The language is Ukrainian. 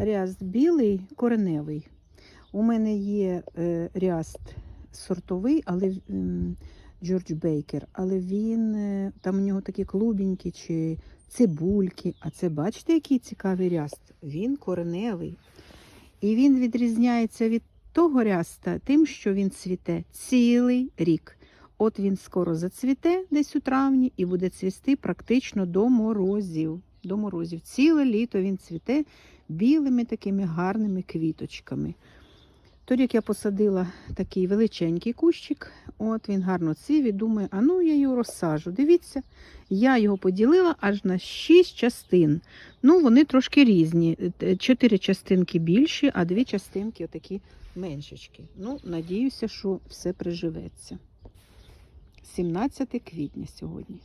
Ряст білий, кореневий. У мене є е, ряст сортовий, але Джордж Бейкер, але він е, там у нього такі клубінькі чи цибульки. А це бачите, який цікавий ряст? Він кореневий. І він відрізняється від того ряста тим, що він цвіте цілий рік. От він скоро зацвіте десь у травні і буде цвісти практично до морозів. До морозів. Ціле літо він цвіте білими такими гарними квіточками. Торік я посадила такий величенький кущик, от він гарно цвів і думаю, а ну я його розсажу. Дивіться, я його поділила аж на 6 частин. Ну, вони трошки різні. Е, Чотири частинки більші, а дві частинки отакі меншечки. Ну, надіюся, що все приживеться. 17 квітня сьогодні.